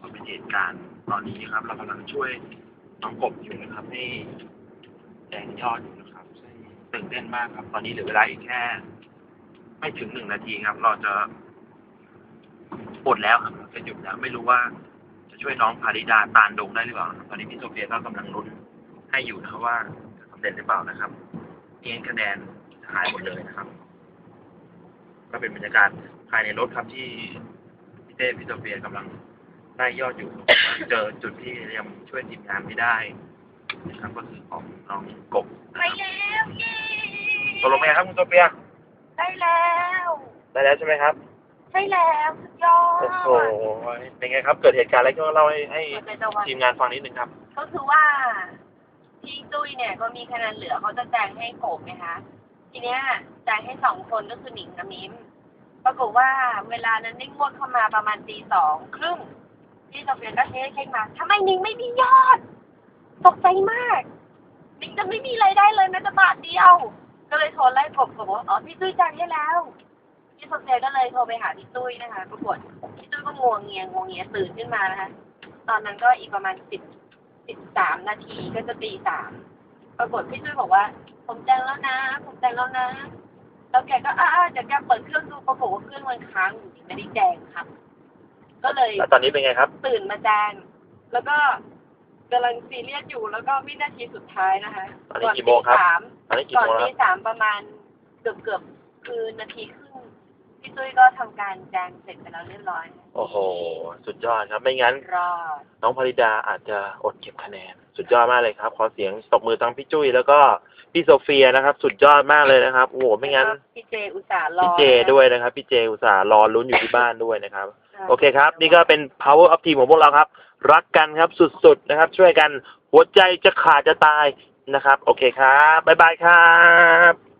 ก็เป็นเหตุการณ์ตอนนี้ครับ เรากำลังช่วยน้องกบอยู่นะครับให้แดงยอดอยู่นะครับซึ่งตื่นเต้นมากครับ ตอนนี้เหลือเวลาอีกแค่ ไม่ถึงหนึ่งนาทีครับ เราจะปดแล้วครับจะหยุดแล้วไม่รู้ว่าจะช่วยน้องพาริดาตานดงได้หรือเปล่าตอนนี้พี่โซเฟียก็กำลังลุ้นให้อยู่นะครับว่าจะสำเร็จหรือเปล่านะครับเองคะแนนหายหมดเลยนะครับ ก็เป็นบรรยากาศภายในรถครับที่พี่เต้พี่โซเฟียกำลัง ได้ยอดอยู่ เจอจุดที่ยังช่วยทีมงานไม่ได้นะครับก็คือของน้องกบไปแล้วเย้ตกลงไหมครับคุณโซเฟียได้แล้วได้แล้วใช่ไหมครับใช่แล้วสุดยอด โอ้โหเป็นไงครับ เกิดเหตุการณ์อะไรขึ้นเล่าให้ให้เปิดใจตะวันทีมงานฟังนิดนึงครับ ก็คือว่าพี่ตุ้ยเนี่ยก็มีคะแนนเหลือเขาจะแจงให้โกบไงคะ ทีเนี้ยแจงให้สองคนก็คือหนิงกับมิมปรากฏว่าเวลานั้นได้งวดเข้ามาประมาณตีสองครึ่ง พี่โซเฟียก็เทสเช็คมาทำไมนิงไม่มียอด ตกใจมาก นิงจะไม่มีรายได้เลยแม้แต่บาทเดียว ก็เลยโทรไล่กบกบบอกว่าอ๋อพี่ตุ้ยแจงให้แล้วพี่โซเฟียก็เลยโทรไปหาพี่ตุ้ยนะคะปรากฏพี่ตุ้ยก็งวงเงียงวงเงียตื่นขึ้นมานะคะ ตอนนั้นก็อีกประมาณสิบสิบสามนาทีก็จะตีสามปรากฏพี่ตุ้ยบอกว่า ผมแจ้งแล้วนะ ผมแจ้งแล้วนะแล้วแกก็อ้าเดี๋ยวแกเปิดเครื่องดูปรากฏว่าเครื่องมันค้างอยู่ไม่ได้แจ้งครับ ก็เลยแล้วตอนนี้เป็นไงครับ ตื่นมาแจ้งแล้วก็กำลังซีเรียสอยู่แล้วก็วินาทีสุดท้ายนะคะตอนนี้กี่โมงครับก่อนตีสามตอนนี้กี่ก่อนโมงแล้วตีสามประมาณเกือบเกือบๆคือนาทีครึ่งพี่ ตุ้ยก็ทำการแจ้งเสร็จไปแล้วเรียบร้อยโอ้โห สุดยอดครับ ไม่งั้น รอดน้องพริดาอาจจะอดเก็บคะแนน สุดยอดมากเลยครับ ขอเสียงตบมือทั้งพี่จุ้ยแล้วก็พี่โซเฟียนะครับ สุดยอดมากเลยนะครับ โอ้โห ไม่งั้น แล้วก็พี่เจอุตส่าห์รอพี่เจด้วยนะครับ พี่เจอุตส่าห์รอลุ้นอยู่ที่บ้านด้วยนะครับค่ะโอเคครับ นี่ก็เป็น power of team ของพวกเราครับ รักกันครับสุดๆนะครับ ช่วยกันหัวใจจะขาดจะตายนะครับ โอเคครับ บ๊ายบายครับ